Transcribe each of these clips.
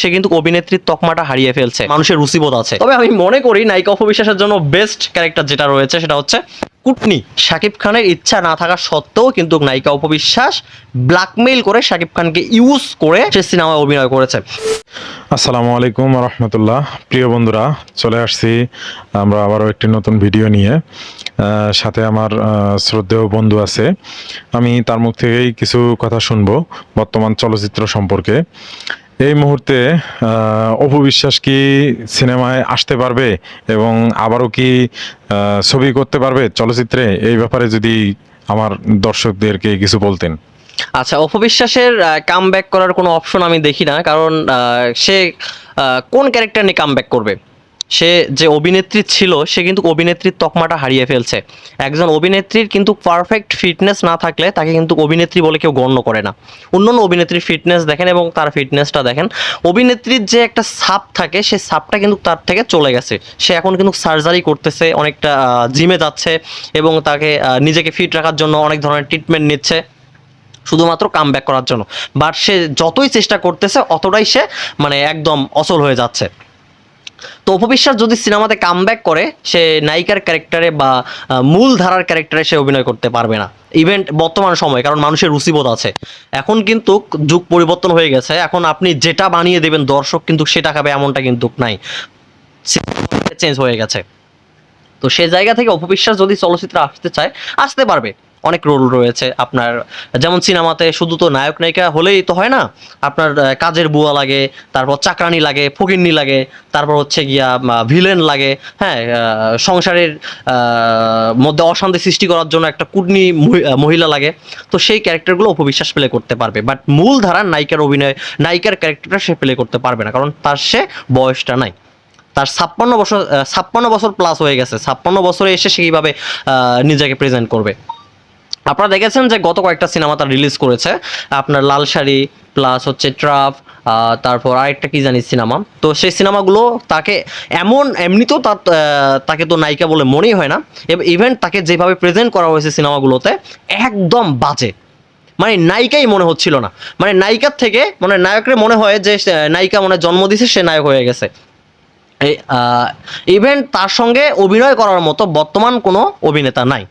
সে কিন্তু অভিনেত্রীর তকমাটা হারিয়ে ফেলছে। মানুষের রুচিবোধ আছে। তবে আমি মনে করি নায়িকা অপবিশ্বাসের জন্য বেস্ট ক্যারেক্টার যেটা রয়েছে সেটা হচ্ছে কুটনি। শাকিব খানের ইচ্ছা না থাকা সত্ত্বেও কিন্তু নায়িকা অপবিশ্বাস ব্ল্যাকমেইল করে শাকিব খানকে ইউজ করে সে সিনেমায় অভিনয় করেছে। আসসালামু আলাইকুম রহমতুল্লাহ। প্রিয় বন্ধুরা, চলে আসছি আমরা আবারও একটি নতুন ভিডিও নিয়ে। সাথে আমার শ্রদ্ধেয় বন্ধু আছে। আমি তার মুখ থেকেই কিছু কথা শুনব বর্তমান চলচ্চিত্র সম্পর্কে। এই মুহূর্তে অপবিশ্বাস অপু বিশ্বাস কি সিনেমায় আসতে পারবে এবং আবারও কি ছবি করতে পারবে চলচ্চিত্রে? এই ব্যাপারে যদি আমার দর্শকদেরকে কিছু বলতেন। আচ্ছা অপবিশ্বাসের কাম ব্যাক করার কোনো অপশন আমি দেখি না, কারণ সে কোন ক্যারেক্টার নিয়ে কাম ব্যাক করবে? সে যে অভিনেত্রী ছিল, সে কিন্তু অভিনেত্রীর তকমাটা হারিয়ে ফেলছে। একজন অভিনেত্রীর কিন্তু পারফেক্ট ফিটনেস না থাকলে তাকে কিন্তু অভিনেত্রী বলে কেউ গণ্য করে না। অন্যান্য অভিনেত্রীর ফিটনেস দেখেন এবং তার ফিটনেসটা দেখেন। অভিনেত্রীর যে একটা সাপ থাকে, সে সাপটা কিন্তু তার থেকে চলে গেছে। সে এখন কিন্তু সার্জারি করতেছে, অনেকটা জিমে যাচ্ছে এবং তাকে নিজেকে ফিট রাখার জন্য অনেক ধরনের ট্রিটমেন্ট নিচ্ছে, শুধুমাত্র কাম ব্যাক করার জন্য। বাট সে যতই চেষ্টা করতেছে, অতটাই সে মানে একদম অচল হয়ে যাচ্ছে। তো অপবিশ্বাস যদি সিনেমাতে কাম করে, সে নায়িকার ক্যারেক্টারে বা মূল ধারার ক্যারেক্টারে সে অভিনয় করতে পারবে না। ইভেন্ট বর্তমান সময়, কারণ মানুষের রুচিবোধ আছে। এখন কিন্তু যুগ পরিবর্তন হয়ে গেছে। এখন আপনি যেটা বানিয়ে দেবেন দর্শক কিন্তু সেটা খাবে, এমনটা কিন্তু নাই। চেঞ্জ হয়ে গেছে। তো সেই জায়গা থেকে অপবিশ্বাস যদি চলচ্চিত্রে আসতে চায়, আসতে পারবে। অনেক রোল রয়েছে আপনার, যেমন সিনেমাতে শুধু তো নায়ক নায়িকা হলেই তো হয় না, আপনার কাজের বুয়া লাগে, তারপর চাকরানি লাগে, ফকিন্নি লাগে, তারপর হচ্ছে গিয়া ভিলেন লাগে হ্যাঁ সংসারের মধ্যে অশান্তি সৃষ্টি করার জন্য একটা কুটনি মহি- মহিলা লাগে, তো সেই ক্যারেক্টারগুলো অপবিশ্বাস প্লে করতে পারবে বাট মূল ধারার নায়িকার অভিনয়, নায়িকার ক্যারেক্টারটা সে প্লে করতে পারবে না, কারণ তার সে বয়সটা নাই। তার ছাপ্পান্ন বছর ছাপ্পান্ন বছর প্লাস হয়ে গেছে, ছাপ্পান্ন বছরে এসে সে কীভাবে নিজেকে প্রেজেন্ট করবে? আপনারা দেখেছেন যে গত কয়েকটা সিনেমা তার রিলিজ করেছে। আপনার লাল শাড়ি প্লাস হচ্ছে ট্রাফ তারপর আরেকটা কি জানি সিনেমা। তো সেই সিনেমাগুলো তাকে এমন, এমনিতেও তার তাকে তো নায়িকা বলে মনেই হয় না। ইভেন্ট তাকে যেভাবে প্রেজেন্ট করা হয়েছে সিনেমাগুলোতে, একদম বাজে। মানে নায়িকাই মনে হচ্ছিল না। মানে নায়িকার থেকে মানে নায়কের মনে হয় যে নায়িকা মানে জন্ম দিছে, সে নায়ক হয়ে গেছে। ইভেন্ট তার সঙ্গে অভিনয় করার মতো বর্তমান কোনো অভিনেতা নাই।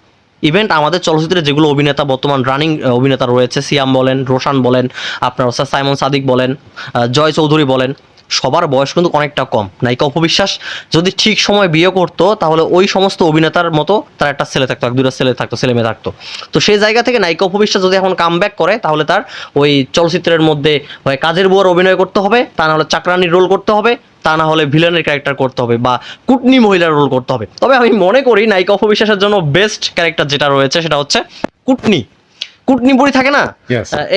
ইভেন্ট আমাদের চলচ্চিত্রে যেগুলো অভিনেতা, বর্তমান রানিং অভিনেতা রয়েছে, সিয়াম বলেন, রোশান বলেন, আপনার সাইমন সাদিক বলেন জয় চৌধুরী বলেন। সবার বয়স কিন্তু অনেকটা কম। নায়িকা অপবিশ্বাস যদি ঠিক সময় বিয়ে করতো, তাহলে ওই সমস্ত অভিনেতার মতো তার একটা ছেলে থাকতো, এক দুটা ছেলে থাকতো, ছেলে মেয়ে থাকতো। তো সেই জায়গা থেকে নায়িকা অপবিশ্বাস যদি এখন কাম করে, তাহলে তার ওই চলচ্চিত্রের মধ্যে কাজের বুয়ার অভিনয় করতে হবে, তা না হলে চাকরানির রোল করতে হবে, তা না হলে ভিলেনের ক্যারেক্টার করতে হবে বা কুটনি মহিলার রোল করতে হবে। তবে আমি মনে করি নায়িকা অপবিশ্বাসের জন্য বেস্ট ক্যারেক্টার যেটা রয়েছে সেটা হচ্ছে কুটনি। কুটনি বুড়ি থাকে না?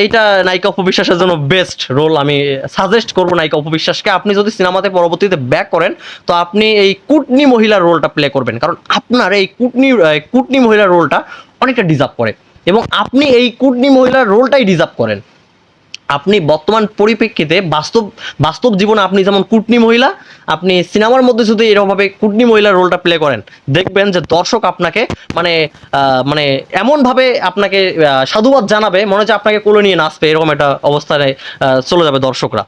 এইটা নায়িকা অপবিশ্বাসের জন্য বেস্ট রোল আমি সাজেস্ট করব নায়িকা অপবিশ্বাসকে আপনি যদি সিনেমাতে পরবর্তীতে ব্যাক করেন তো আপনি এই কুটনি মহিলার রোলটা প্লে করবেন। কারণ আপনার এই কুটনি কুটনি মহিলার রোলটা অনেকটা ডিজার্ভ করে। এবং আপনি এই কুটনি মহিলার রোলটাই ডিজার্ভ করেন। আপনি বর্তমান পরিপ্রেক্ষিতে বাস্তব বাস্তব জীবনে আপনি যেমন কুটনি মহিলা, আপনি সিনেমার মধ্যে যদি এরকমভাবে কুটনি মহিলার রোলটা প্লে করেন। দেখবেন যে দর্শক আপনাকে মানে মানে এমনভাবে আপনাকে সাধুবাদ জানাবে, মনে হচ্ছে আপনাকে কোলে নিয়ে নাচবে, এরকম একটা অবস্থায় চলে যাবে দর্শকরা।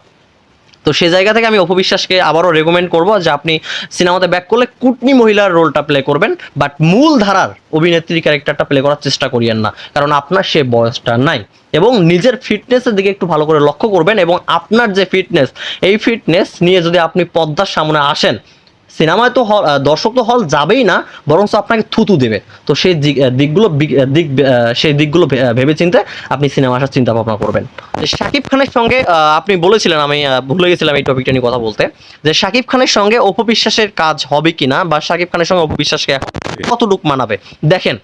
তো সে জায়গা থেকে আমি অপবিশ্বাসকে আবারও রেকমেন্ড করব যে আপনি সিনেমাতে ব্যাক করলে কুটনি মহিলার রোলটা প্লে করবেন বাট মূল ধারার অভিনেত্রী ক্যারেক্টারটা প্লে করার চেষ্টা করিয়েন না, কারণ আপনার সে বয়সটা নাই এবং নিজের ফিটনেসের দিকে একটু ভালো করে লক্ষ্য করবেন এবং আপনার যে ফিটনেস এই ফিটনেস নিয়ে যদি আপনি পদ্মার সামনে আসেন সিনেমায় তো হল দর্শক তো হল যাবেই না বরং আপনাকে থুতু দেবে। তো সেই দিক- দিকগুলো দিক সেই দিকগুলো ভেবে চিন্তে আপনি সিনেমা আসার চিন্তা ভাবনা করবেন শাকিব খানের সঙ্গে আপনি বলেছিলেন, আমি ভুলে গেছিলাম এই টপিকটা নিয়ে কথা বলতে, যে শাকিব খানের সঙ্গে অপবিশ্বাসের কাজ হবে কিনা, বা শাকিব খানের সঙ্গে অপবিশ্বাসকে কতটুক মানাবে? দেখেন,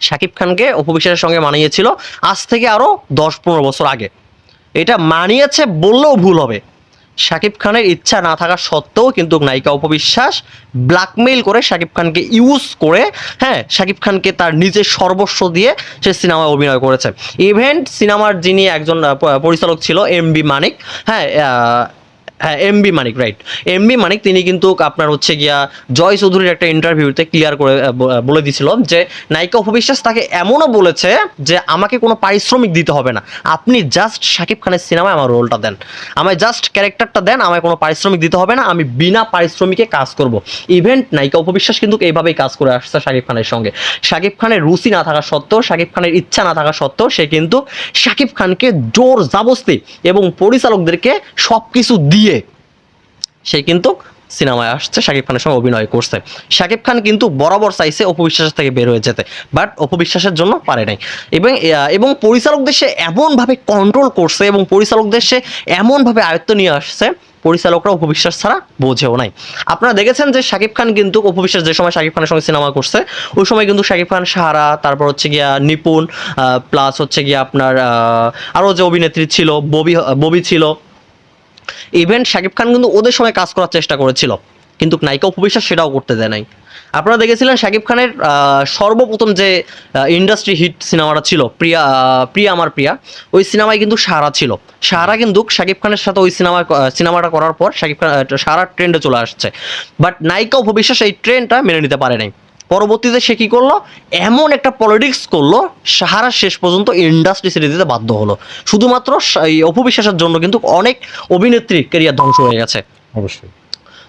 শাকিব খানকে অপবিশ্বাসের সঙ্গে মানিয়েছিল আজ থেকে আরও দশ পনেরো বছর আগে। এটা মানিয়েছে বললেও ভুল হবে। শাকিব খানের ইচ্ছা না থাকা সত্ত্বেও কিন্তু নায়িকা উপবিশ্বাস ব্ল্যাকমেইল করে শাকিব খানকে ইউজ করে হ্যাঁ শাকিব খানকে তার নিজের সর্বস্ব দিয়ে সে সিনেমায় অভিনয় করেছে। ইভেন্ট সিনেমার যিনি একজন পরিচালক ছিল এম বি মানিক হ্যাঁ হ্যাঁ MB Manik right MB Manik তিনি কিন্তু আপনার হচ্ছে গিয়া জয় চৌধুরীর একটা ইন্টারভিউতে ক্লিয়ার করে বলে দিছিল যে, নায়িকা অপবিশ্বাস তাকে এমনও বলেছে যে, আমাকে কোনো পারিশ্রমিক দিতে হবে না। আপনি জাস্ট শাকিব খানের সিনেমায় আমার রোলটা দেন। আমায় জাস্ট ক্যারেক্টারটা দেন, আমায় কোনো পারিশ্রমিক দিতে হবে না, আমি বিনা পারিশ্রমিকে কাজ করব। ইভেন্ট নায়িকা অপবিশ্বাস কিন্তু এইভাবেই কাজ করে আসছে শাকিব খানের সঙ্গে। শাকিব খানের রুচি না থাকা সত্ত্বেও, শাকিব খানের ইচ্ছা না থাকা সত্ত্বেও, সে কিন্তু শাকিব খানকে জোর জাবস্তি এবং পরিচালকদেরকে সব কিছু দিয়ে সে কিন্তু সিনেমায় আসছে, শাকিব খানের সঙ্গে অভিনয় করছে। শাকিব খান কিন্তু বরাবর চাইছে অপবিশ্বাসের থেকে বের হয়ে যেতে, বাট অপবিশ্বাসের জন্য পারে নাই। এবং এবং পরিচালকদের সে এমনভাবে কন্ট্রোল করছে এবং পরিচালকদের সে এমনভাবে আয়ত্ত নিয়ে আসছে, পরিচালকরা উপবিশ্বাস ছাড়া বোঝেও নাই। আপনারা দেখেছেন যে শাকিব খান কিন্তু উপবিশ্বাস যে সময় শাকিব খানের সঙ্গে সিনেমা করছে, ওই সময় কিন্তু শাকিব খান, সাহারা, তারপর হচ্ছে গিয়া নিপুণ প্লাস হচ্ছে গিয়া আপনার আরও যে অভিনেত্রী ছিল, ববি ববি ছিল ইভেন্ট শাকিব খান কিন্তু ওদের সময় কাজ করার চেষ্টা করেছিল। কিন্তু নায়িকা উপবিশ্বাস সেটাও করতে দেয় নাই। আপনারা দেখেছিলেন শাকিব খানের সর্বপ্রথম যে ইন্ডাস্ট্রি হিট সিনেমাটা ছিল প্রিয়া প্রিয়া আমার প্রিয়া ওই সিনেমায় কিন্তু সারা ছিল। সারা কিন্তু শাকিব খানের সাথে ওই সিনেমা সিনেমাটা করার পর শাকিব খান আহ, সারা ট্রেন্ডে চলে আসছে। বাট নায়িকা উপবিশ্বাস এই ট্রেন্ডটা মেনে নিতে পারে নাই। পরবর্তীতে সে কি করল? এমন একটা পলিটিক্স করল সাহারা শেষ পর্যন্ত ইন্ডাস্ট্রি ছেড়ে দিতে বাধ্য হলো। শুধুমাত্র এই অপবিশ্বাসের জন্য কিন্তু অনেক অভিনেত্রী কেরিয়ার ধ্বংস হয়ে গেছে। অবশ্যই।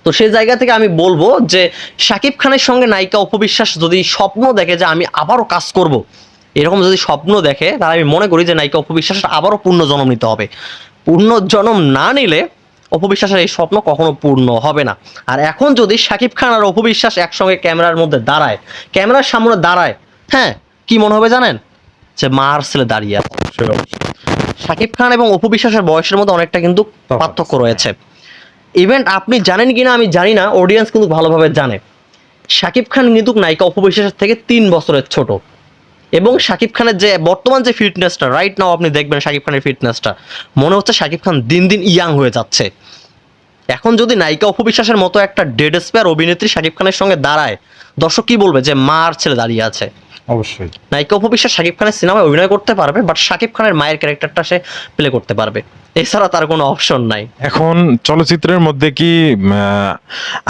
তো সেই জায়গা থেকে আমি বলব যে শাকিব খানের সঙ্গে নায়িকা অপবিশ্বাস যদি স্বপ্ন দেখে যে আমি আবারও কাজ করব এরকম যদি স্বপ্ন দেখে তাহলে আমি মনে করি যে নায়িকা অপবিশ্বাস আবারও পূর্ণ জন্ম নিতে হবে। পূর্ণ জন্ম না নিলে অপবিশ্বাসের এই স্বপ্ন কখনো পূর্ণ হবে না। আর এখন যদি শাকিব খান আর অপবিশ্বাস একসঙ্গে ক্যামেরার মধ্যে দাঁড়ায় ক্যামেরার সামনে দাঁড়ায় হ্যাঁ কি মনে হবে জানেন? যে মার ছেলে দাঁড়িয়ে আছে। শাকিব খান এবং অপবিশ্বাসের বয়সের মধ্যে অনেকটা কিন্তু পার্থক্য রয়েছে। ইভেন্ট আপনি জানেন কিনা আমি জানি না অডিয়েন্স কিন্তু ভালোভাবে জানে। শাকিব খান কিন্তু নায়িকা অপবিশ্বাসের থেকে তিন বছরের ছোট। এবং শাকিব খানের যে বর্তমান যে ফিটনেসটা রাইট নাও আপনি দেখবেন শাকিব খানের ফিটনেসটা মনে হচ্ছে শাকিব খান দিন দিন ইয়াং হয়ে যাচ্ছে। এখন যদি নায়িকা অপবিশ্বাসের মতো একটা ডেড স্পেয়ার অভিনেত্রী শাকিব খানের সঙ্গে দাঁড়ায় দর্শক কি বলবে যে মার ছেলে দাঁড়িয়ে আছে? অবশ্যই। নায়িকা অপবিশ্বাস শাকিব খানের সিনেমায় অভিনয় করতে পারবে বাট শাকিব খানের মায়ের ক্যারেক্টারটা সে প্লে করতে পারবে। এছাড়া তার কোনো অপশন নাই। এখন চলচ্চিত্রের মধ্যে কি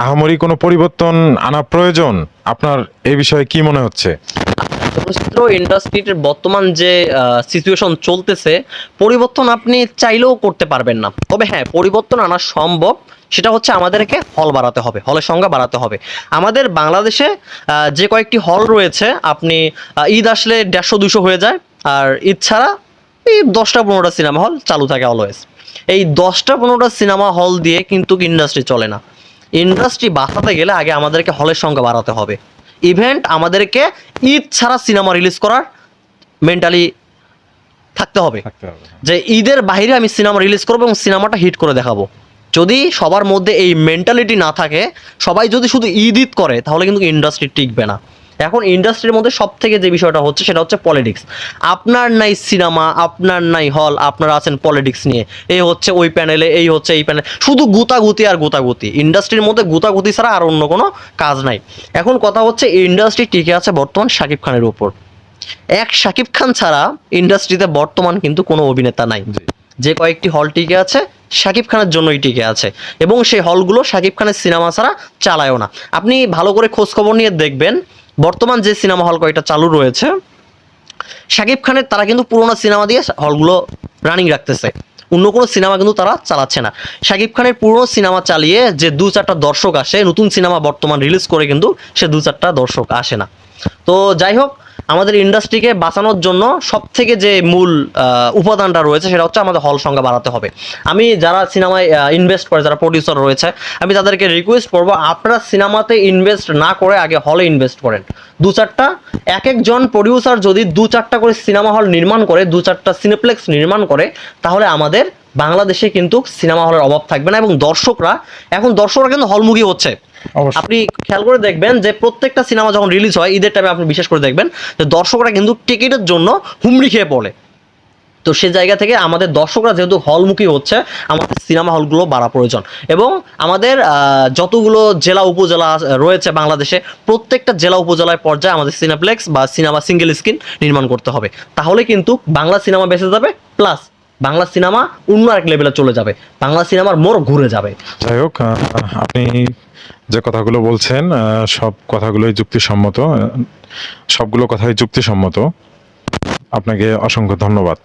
আহামরি কোনো পরিবর্তন আনা প্রয়োজন? আপনার এই বিষয়ে কি মনে হচ্ছে? চলচ্চিত্র ইন্ডাস্ট্রির বর্তমান যে সিচুয়েশন চলতেছে, পরিবর্তন আপনি চাইলেও করতে পারবেন না। তবে হ্যাঁ পরিবর্তন আনা সম্ভব, সেটা হচ্ছে আমাদেরকে হল বাড়াতে হবে হলের সংখ্যা বাড়াতে হবে। আমাদের বাংলাদেশে যে কয়েকটি হল রয়েছে, আপনি ঈদ আসলে দেড়শো, দুশো হয়ে যায়, আর ঈদ ছাড়া এই দশটা, পনেরোটা সিনেমা হল চালু থাকে অলওয়েজ এই দশটা, পনেরোটা সিনেমা হল দিয়ে কিন্তু ইন্ডাস্ট্রি চলে না। ইন্ডাস্ট্রি বাঁচাতে গেলে আগে আমাদেরকে হলের সংখ্যা বাড়াতে হবে। ইভেন্ট আমাদেরকে ঈদ ছাড়া সিনেমা রিলিজ করার মেন্টালি থাকতে হবে। যে ঈদের বাইরে আমি সিনেমা রিলিজ করব এবং সিনেমাটা হিট করে দেখাবো। যদি সবার মধ্যে এই মেন্টালিটি না থাকে সবাই যদি শুধু ঈদ ঈদ করে তাহলে কিন্তু ইন্ডাস্ট্রি টিকবে না। এখন ইন্ডাস্ট্রির মধ্যে সব থেকে যে বিষয়টা হচ্ছে সেটা হচ্ছে পলিটিক্স আপনার নাই সিনেমা আপনার নাই হল আপনারা আছেন পলিটিক্স নিয়ে। এই হচ্ছে ওই প্যানেলে এই হচ্ছে এই প্যানেলে শুধু গুতাগুতি আর গুতাগুতি। ইন্ডাস্ট্রির মধ্যে গুতাগুতি ছাড়া আর অন্য কোনো কাজ নাই। এখন কথা হচ্ছে ইন্ডাস্ট্রি টিকে আছে বর্তমান শাকিব খানের উপর। এক শাকিব খান ছাড়া ইন্ডাস্ট্রিতে বর্তমান কিন্তু কোনো অভিনেতা নাই। যে কয়েকটি হল টিকে আছে শাকিব খানের জন্যই টিকে আছে। এবং সেই হলগুলো শাকিব খানের সিনেমা ছাড়া চালায়ও না। আপনি ভালো করে খোঁজ খবর নিয়ে দেখবেন বর্তমান যে সিনেমা হল কয়েকটা চালু রয়েছে, শাকিব খানের তারা কিন্তু পুরোনো সিনেমা দিয়ে হলগুলো রানিং রাখতেছে। অন্য কোনো সিনেমা কিন্তু তারা চালাচ্ছে না। শাকিব খানের পুরোনো সিনেমা চালিয়ে যে দু চারটা দর্শক আসে, নতুন সিনেমা বর্তমান রিলিজ করে কিন্তু সে দু চারটা দর্শক আসে না। তো যাই হোক, আমাদের ইন্ডাস্ট্রিকে বাঁচানোর জন্য সব থেকে যে মূল উপাদানটা রয়েছে সেটা হচ্ছে আমাদের হল সংখ্যা বাড়াতে হবে। আমি যারা সিনেমায় ইনভেস্ট করে, যারা প্রডিউসার রয়েছে, আমি তাদেরকে রিকোয়েস্ট করব, আপনারা সিনেমাতে ইনভেস্ট না করে আগে হলে ইনভেস্ট করেন। দু চারটা এক একজন প্রডিউসার যদি দু চারটা করে সিনেমা হল নির্মাণ করে, দু চারটা সিনেপ্লেক্স নির্মাণ করে, তাহলে আমাদের বাংলাদেশে কিন্তু সিনেমা হলের অভাব থাকবে না এবং দর্শকরা, এখন দর্শকরা কিন্তু হলমুখী হচ্ছে। আপনি খেয়াল করে দেখবেন যে প্রত্যেকটা সিনেমা যখন রিলিজ হয়, ঈদের টাইমে আপনি বিশেষ করে দেখবেন যে দর্শকরা কিন্তু টিকিটের জন্য হুমড়ি খেয়ে পড়ে। তো সে জায়গা থেকে আমাদের দর্শকরা যেহেতু হলমুখী হচ্ছে, আমাদের সিনেমা হলগুলো বাড়া প্রয়োজন। এবং আমাদের যতগুলো জেলা উপজেলা রয়েছে বাংলাদেশে, প্রত্যেকটা জেলা উপজেলার পর্যায়ে আমাদের সিনেপ্লেক্স বা সিনেমা সিঙ্গেল স্ক্রিন নির্মাণ করতে হবে। তাহলে কিন্তু বাংলা সিনেমা বেঁচে যাবে প্লাস বাংলা সিনেমা অন্য এক লেভেলে চলে যাবে। বাংলা সিনেমার মোর ঘুরে যাবে। যাই হোক আপনি যে কথাগুলো বলছেন সব কথাগুলোই যুক্তিসম্মত সবগুলো কথাই যুক্তিসম্মত। আপনাকে অসংখ্য ধন্যবাদ।